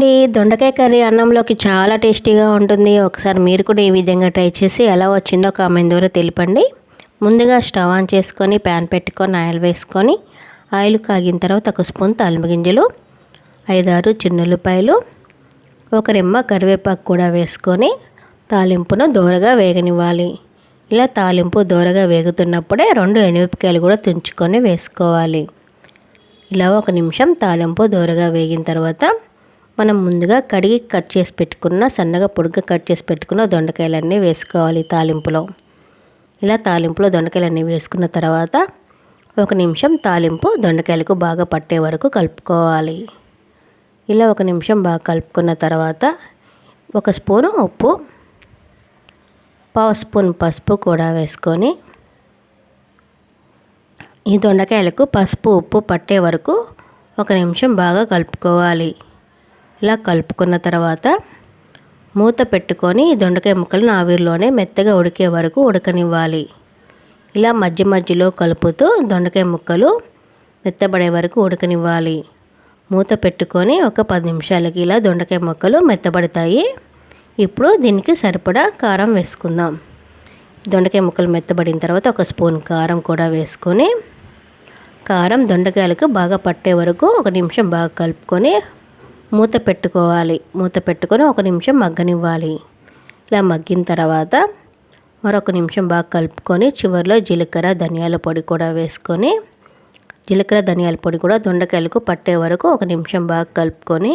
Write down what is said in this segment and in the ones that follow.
అండి దొండకాయ కర్రీ అన్నంలోకి చాలా టేస్టీగా ఉంటుంది. ఒకసారి మీరు కూడా ఈ విధంగా ట్రై చేసి ఎలా వచ్చిందో కామెంట్ ద్వారా తెలిపండి. ముందుగా స్టవ్ ఆన్ చేసుకొని ప్యాన్ పెట్టుకొని ఆయిల్ వేసుకొని ఆయిల్ కాగిన తర్వాత ఒక స్పూన్ తాలింపు గింజలు ఐదారు చిన్నుల్లిపాయలు ఒక రెమ్మ కరివేపాకు కూడా వేసుకొని తాలింపును దూరగా వేగనివ్వాలి. ఇలా తాలింపు దూరగా వేగుతున్నప్పుడే రెండు ఎనిమిపికాయలు కూడా తుంచుకొని వేసుకోవాలి. ఇలా ఒక నిమిషం తాలింపు దూరగా వేగిన తర్వాత మనం ముందుగా కడిగి కట్ చేసి పెట్టుకున్న సన్నగా పొడుగ్గా కట్ చేసి పెట్టుకున్న దొండకాయలన్నీ వేసుకోవాలి తాలింపులో. ఇలా తాలింపులో దొండకాయలన్నీ వేసుకున్న తర్వాత ఒక నిమిషం తాలింపు దొండకాయలకు బాగా పట్టే వరకు కలుపుకోవాలి. ఇలా ఒక నిమిషం బాగా కలుపుకున్న తర్వాత ఒక స్పూను ఉప్పు పావు స్పూన్ పసుపు కూడా వేసుకొని ఈ దొండకాయలకు పసుపు ఉప్పు పట్టే వరకు ఒక నిమిషం బాగా కలుపుకోవాలి. ఇలా కలుపుకున్న తర్వాత మూత పెట్టుకొని దొండకాయ ముక్కలను ఆవిరిలోనే మెత్తగా ఉడికే వరకు ఉడకనివ్వాలి. ఇలా మధ్య మధ్యలో కలుపుతూ దొండకాయ ముక్కలు మెత్తబడే వరకు ఉడకనివ్వాలి. మూత పెట్టుకొని ఒక పది నిమిషాలకి ఇలా దొండకాయ ముక్కలు మెత్తబడతాయి. ఇప్పుడు దీనికి సరిపడా కారం వేసుకుందాం. దొండకాయ ముక్కలు మెత్తబడిన తర్వాత ఒక స్పూన్ కారం కూడా వేసుకొని కారం దొండకాయలకు బాగా పట్టే వరకు ఒక నిమిషం బాగా కలుపుకొని మూత పెట్టుకోవాలి. మూత పెట్టుకొని ఒక నిమిషం మగ్గనివ్వాలి. ఇలా మగ్గిన తర్వాత మరొక నిమిషం బాగా కలుపుకొని చివరిలో జీలకర్ర ధనియాల పొడి కూడా వేసుకొని జీలకర్ర ధనియాల పొడి కూడా దొండకాయలకు పట్టే వరకు ఒక నిమిషం బాగా కలుపుకొని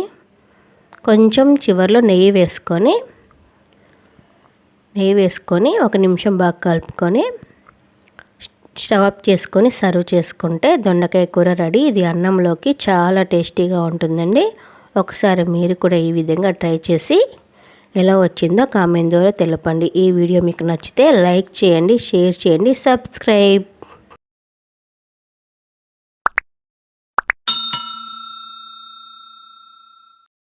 కొంచెం చివరిలో నెయ్యి వేసుకొని నెయ్యి వేసుకొని ఒక నిమిషం బాగా కలుపుకొని స్టవ్ అప్ చేసుకొని సర్వ్ చేసుకుంటే దొండకాయ కూర రెడీ. ఇది అన్నంలోకి చాలా టేస్టీగా ఉంటుందండి. ఒకసారి మీరు కూడా ఈ విధంగా ట్రై చేసి ఎలా వచ్చిందో కామెంట్ ద్వారా తెలపండి. ఈ వీడియో మీకు నచ్చితే లైక్ చేయండి షేర్ చేయండి సబ్స్క్రైబ్.